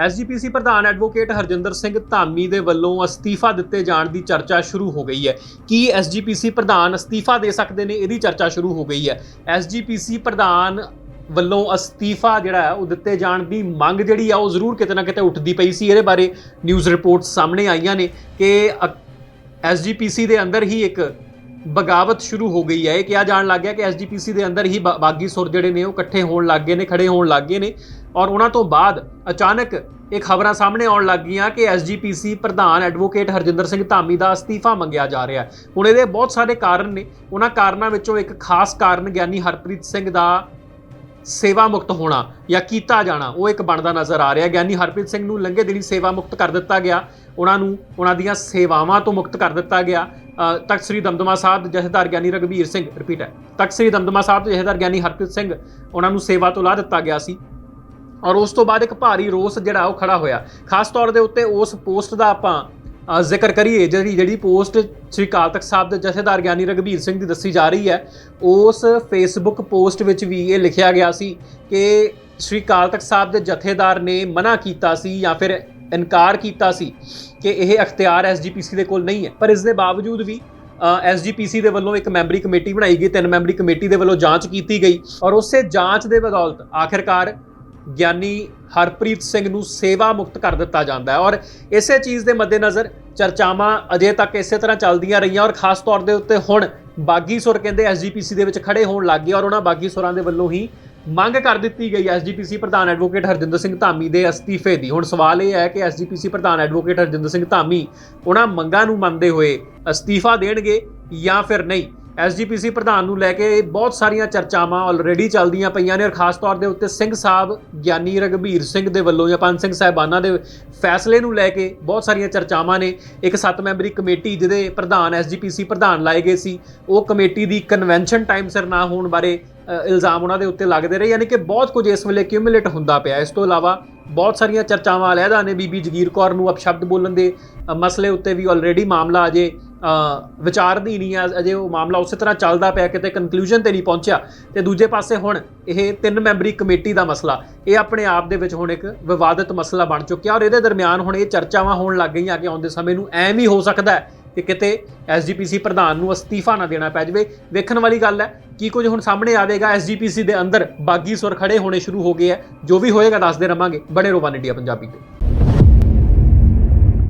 SGPC ਪ੍ਰਧਾਨ advocate Harjinder Singh Dhami ਦੇ ਵੱਲੋਂ ਅਸਤੀਫਾ ਦਿੱਤੇ ਜਾਣ ਦੀ ਚਰਚਾ ਸ਼ੁਰੂ ਹੋ ਗਈ ਹੈ। ਕੀ ਐਸਜੀਪੀਸੀ ਪ੍ਰਧਾਨ ਅਸਤੀਫਾ ਦੇ ਸਕਦੇ ਨੇ? ਇਹਦੀ ਚਰਚਾ ਸ਼ੁਰੂ ਹੋ ਗਈ ਹੈ। ਐਸਜੀਪੀਸੀ ਪ੍ਰਧਾਨ ਵੱਲੋਂ ਅਸਤੀਫਾ ਜਿਹੜਾ ਉਹ ਦਿੱਤੇ ਜਾਣ ਦੀ ਮੰਗ ਜਿਹੜੀ ਆ, ਉਹ ਜ਼ਰੂਰ ਕਿਤੇ ਨਾ ਕਿਤੇ ਉੱਠਦੀ ਪਈ ਸੀ। ਇਹਦੇ ਬਾਰੇ ਨਿਊਜ਼ ਰਿਪੋਰਟਸ ਸਾਹਮਣੇ ਆਈਆਂ ਨੇ ਕਿ ਐਸਜੀਪੀਸੀ ਦੇ ਅੰਦਰ ਹੀ ਇੱਕ ਬਗਾਵਤ ਸ਼ੁਰੂ ਹੋ ਗਈ ਹੈ। ਇਹ ਕਿਹਾ ਜਾਣ ਲੱਗ ਗਿਆ ਕਿ ਐਸਜੀਪੀਸੀ ਦੇ ਅੰਦਰ ਹੀ ਬਾ- ਬਾਗੀ ਸੁਰ ਜਿਹੜੇ ਨੇ ਉਹ ਇਕੱਠੇ ਹੋਣ ਲੱਗ ਗਏ ਨੇ, ਖੜੇ ਹੋਣ ਲੱਗ ਗਏ ਨੇ। ਔਰ ਉਹਨਾਂ ਤੋਂ ਬਾਅਦ ਅਚਾਨਕ ਇਹ ਖਬਰਾਂ ਸਾਹਮਣੇ ਆਉਣ ਲੱਗ ਗਈਆਂ ਕਿ ਐਸਜੀਪੀਸੀ ਪ੍ਰਧਾਨ ਐਡਵੋਕੇਟ ਹਰਜਿੰਦਰ ਸਿੰਘ ਧਾਮੀ ਦਾ ਅਸਤੀਫਾ ਮੰਗਿਆ ਜਾ ਰਿਹਾ ਹੁਣ ਇਹਦੇ ਬਹੁਤ ਸਾਰੇ ਕਾਰਨ ਨੇ। ਉਹਨਾਂ ਕਾਰਨਾਂ ਵਿੱਚੋਂ ਇੱਕ ਖਾਸ ਕਾਰਨ ਗਿਆਨੀ ਹਰਪ੍ਰੀਤ ਸਿੰਘ ਦਾ ਸੇਵਾ ਮੁਕਤ ਹੋਣਾ ਜਾਂ ਕੀਤਾ ਜਾਣਾ, ਉਹ ਇੱਕ ਬਣਦਾ ਨਜ਼ਰ ਆ ਰਿਹਾ। ਗਿਆਨੀ ਹਰਪ੍ਰੀਤ ਸਿੰਘ ਨੂੰ ਲੰਘੇ ਦਿਨੀ ਸੇਵਾ ਮੁਕਤ ਕਰ ਦਿੱਤਾ ਗਿਆ। ਉਹਨਾਂ ਨੂੰ, ਉਹਨਾਂ ਦੀਆਂ ਸੇਵਾਵਾਂ ਤੋਂ ਮੁਕਤ ਕਰ ਦਿੱਤਾ ਗਿਆ। ਤਖਤ ਸ੍ਰੀ ਦਮਦਮਾ ਸਾਹਿਬ ਜਥੇਦਾਰ ਗਿਆਨੀ ਰਗਵੀਰ ਸਿੰਘ ਰਿਪੀਟ ਹੈ। ਤਖਤ ਸ੍ਰੀ ਦਮਦਮਾ ਸਾਹਿਬ ਜਥੇਦਾਰ ਗਿਆਨੀ ਹਰਪ੍ਰੀਤ ਸਿੰਘ ਉਹਨਾਂ ਨੂੰ ਸੇਵਾ ਤੋਂ ਲਾ ਦਿੱਤਾ ਗਿਆ ਸੀ। ਔਰ ਉਸ ਤੋਂ ਬਾਅਦ ਇੱਕ ਭਾਰੀ ਰੋਸ ਜਿਹੜਾ ਉਹ ਖੜਾ ਹੋਇਆ। ਖਾਸ ਤੌਰ ਦੇ ਉੱਤੇ ਉਸ ਪੋਸਟ ਦਾ ਆਪਾਂ ਜ਼ਿਕਰ ਕਰੀਏ, ਜਿਹੜੀ ਜਿਹੜੀ ਪੋਸਟ ਸ੍ਰੀ ਅਕਾਲ ਤਖਤ ਸਾਹਿਬ ਦੇ ਜਥੇਦਾਰ ਗਿਆਨੀ ਰਗਵੀਰ ਸਿੰਘ ਦੀ ਦੱਸੀ ਜਾ ਰਹੀ ਹੈ, ਉਸ ਫੇਸਬੁੱਕ ਪੋਸਟ ਵਿੱਚ ਵੀ ਇਹ ਲਿਖਿਆ ਗਿਆ ਸੀ ਕਿ ਸ੍ਰੀ ਅਕਾਲ ਤਖਤ ਸਾਹਿਬ ਦੇ ਜਥੇਦਾਰ ਨੇ ਮਨਾ ਕੀਤਾ ਸੀ ਜਾਂ ਫਿਰ ਇਨਕਾਰ ਕੀਤਾ ਸੀ ਕਿ ਇਹ ਅਖਤਿਆਰ ਐਸਜੀਪੀਸੀ ਦੇ ਕੋਲ ਨਹੀਂ ਹੈ। ਪਰ ਇਸ ਦੇ ਬਾਵਜੂਦ ਵੀ ਐਸਜੀਪੀਸੀ ਦੇ ਵੱਲੋਂ ਇੱਕ ਮੈਂਬਰੀ ਕਮੇਟੀ ਬਣਾਈ ਗਈ, ਤਿੰਨ ਮੈਂਬਰੀ ਕਮੇਟੀ ਦੇ ਵੱਲੋਂ ਜਾਂਚ ਕੀਤੀ ਗਈ ਔਰ ਉਸੇ ਜਾਂਚ ਦੇ ਬਦੌਲਤ ਆਖਿਰਕਾਰ ਗਿਆਨੀ ਹਰਪ੍ਰੀਤ ਸਿੰਘ ਨੂੰ ਸੇਵਾ ਮੁਕਤ ਕਰ ਦਿੱਤਾ ਜਾਂਦਾ ਹੈ। ਔਰ ਇਸੇ ਚੀਜ਼ ਦੇ ਮੱਦੇਨਜ਼ਰ ਚਰਚਾਵਾਂ ਅਜੇ ਤੱਕ ਇਸੇ ਤਰ੍ਹਾਂ ਚੱਲਦੀਆਂ ਰਹੀਆਂ ਔਰ ਖਾਸ ਤੌਰ ਦੇ ਉੱਤੇ ਹੁਣ ਬਾਗੀ ਸੁਰ ਕਹਿੰਦੇ ਐਸਜੀਪੀਸੀ ਦੇ ਵਿੱਚ ਖੜੇ ਹੋਣ ਲੱਗ ਗਏ ਔਰ ਉਹਨਾਂ ਬਾਗੀ ਸੁਰਾਂ ਦੇ ਵੱਲੋਂ ਹੀ ਮੰਗ ਕਰ ਦਿੱਤੀ ਗਈ ਐਸਜੀਪੀਸੀ ਪ੍ਰਧਾਨ ਐਡਵੋਕੇਟ ਹਰਜਿੰਦਰ ਸਿੰਘ ਧਾਮੀ ਦੇ ਅਸਤੀਫੇ ਦੀ। ਹੁਣ ਸਵਾਲ ਇਹ ਹੈ ਕਿ ਐਸਜੀਪੀਸੀ ਪ੍ਰਧਾਨ ਐਡਵੋਕੇਟ ਹਰਜਿੰਦਰ ਸਿੰਘ ਧਾਮੀ ਉਹਨਾਂ ਮੰਗਾਂ ਨੂੰ ਮੰਨਦੇ ਹੋਏ ਅਸਤੀਫਾ ਦੇਣਗੇ ਜਾਂ ਫਿਰ ਨਹੀਂ? ਐਸਜੀਪੀਸੀ ਪ੍ਰਧਾਨ ਨੂੰ ਲੈ ਕੇ ਬਹੁਤ ਸਾਰੀਆਂ ਚਰਚਾਵਾਂ ਆਲਰੇਡੀ ਚੱਲਦੀਆਂ ਪਈਆਂ ਨੇ ਔਰ ਖਾਸ ਤੌਰ ਦੇ ਉੱਤੇ ਸਿੰਘ ਸਾਹਿਬ ਗਿਆਨੀ ਰਗਵੀਰ ਸਿੰਘ ਦੇ ਵੱਲੋਂ ਜਾਂ ਪੰਜ ਸਿੰਘ ਸਾਹਿਬਾਨਾਂ ਦੇ ਫੈਸਲੇ ਨੂੰ ਲੈ ਕੇ ਬਹੁਤ ਸਾਰੀਆਂ ਚਰਚਾਵਾਂ ਨੇ। ਇੱਕ ਸੱਤ ਮੈਂਬਰੀ ਕਮੇਟੀ ਜਿਹਦੇ ਪ੍ਰਧਾਨ ਐਸਜੀਪੀਸੀ ਪ੍ਰਧਾਨ ਲਾਏ ਗਏ ਸੀ, ਉਹ ਕਮੇਟੀ ਦੀ ਕਨਵੈਨਸ਼ਨ ਟਾਈਮ ਸਿਰ ਨਾ ਹੋਣ ਬਾਰੇ ਇਲਜ਼ਾਮ ਉਹਨਾਂ ਦੇ ਉੱਤੇ ਲੱਗਦੇ ਰਹੇ, ਯਾਨੀ ਕਿ ਬਹੁਤ ਕੁਝ ਇਸ ਵੇਲੇ ਕਿਊਮੂਲੇਟ ਹੁੰਦਾ ਪਿਆ। ਇਸ ਤੋਂ ਇਲਾਵਾ ਬਹੁਤ ਸਾਰੀਆਂ ਚਰਚਾਵਾਂ ਅਲੱਗਾ ਨੇ ਬੀਬੀ ਜਗੀਰ ਕੌਰ ਨੂੰ ਅਪਸ਼ਬਦ ਬੋਲਣ ਦੇ ਮਸਲੇ ਉੱਤੇ ਵੀ ਆਲਰੇਡੀ ਮਾਮਲਾ ਅਜੇ ਵਿਚਾਰਦੀ ਨਹੀਂ ਹੀ ਆ, ਅਜੇ ਉਹ ਮਾਮਲਾ ਉਸੇ ਤਰ੍ਹਾਂ ਚੱਲਦਾ ਪਿਆ, ਕਿਤੇ ਕਨਕਲੂਜਨ ਤੇ ਨਹੀਂ ਪਹੁੰਚਿਆ। ਤੇ ਦੂਜੇ ਪਾਸੇ ਹੁਣ ਇਹ ਤਿੰਨ ਮੈਂਬਰੀ ਕਮੇਟੀ ਦਾ ਮਸਲਾ, ਇਹ ਆਪਣੇ ਆਪ ਦੇ ਵਿੱਚ ਹੁਣ ਇੱਕ ਵਿਵਾਦਿਤ ਮਸਲਾ ਬਣ ਚੁੱਕਿਆ ਔਰ ਇਹਦੇ ਦਰਮਿਆਨ ਹੁਣ ਇਹ ਚਰਚਾਵਾਂ ਹੋਣ ਲੱਗ ਗਈਆਂ ਕਿ ਆਉਂਦੇ ਸਮੇਂ ਨੂੰ ਐਵੇਂ ਹੀ ਹੋ ਸਕਦਾ ਹੈ ਕਿ ਕਿਤੇ ਐਸਜੀਪੀਸੀ ਪ੍ਰਧਾਨ ਨੂੰ ਅਸਤੀਫਾ ਨਾ ਦੇਣਾ ਪੈ ਜਾਵੇ। ਵੇਖਣ ਵਾਲੀ ਗੱਲ ਹੈ ਕੀ ਕੁਝ ਹੁਣ ਸਾਹਮਣੇ ਆਵੇਗਾ ਐਸਜੀਪੀਸੀ ਦੇ ਅੰਦਰ ਬਾਗੀ ਸੁਰ ਖੜੇ ਹੋਣੇ ਸ਼ੁਰੂ ਹੋ ਗਏ ਹੈ। ਜੋ ਵੀ ਹੋਏਗਾ ਦੱਸਦੇ ਰਵਾਂਗੇ। ਬਣੇ ਰੋਵਾਨ ਇੰਡੀਆ ਪੰਜਾਬੀ ਤੇ।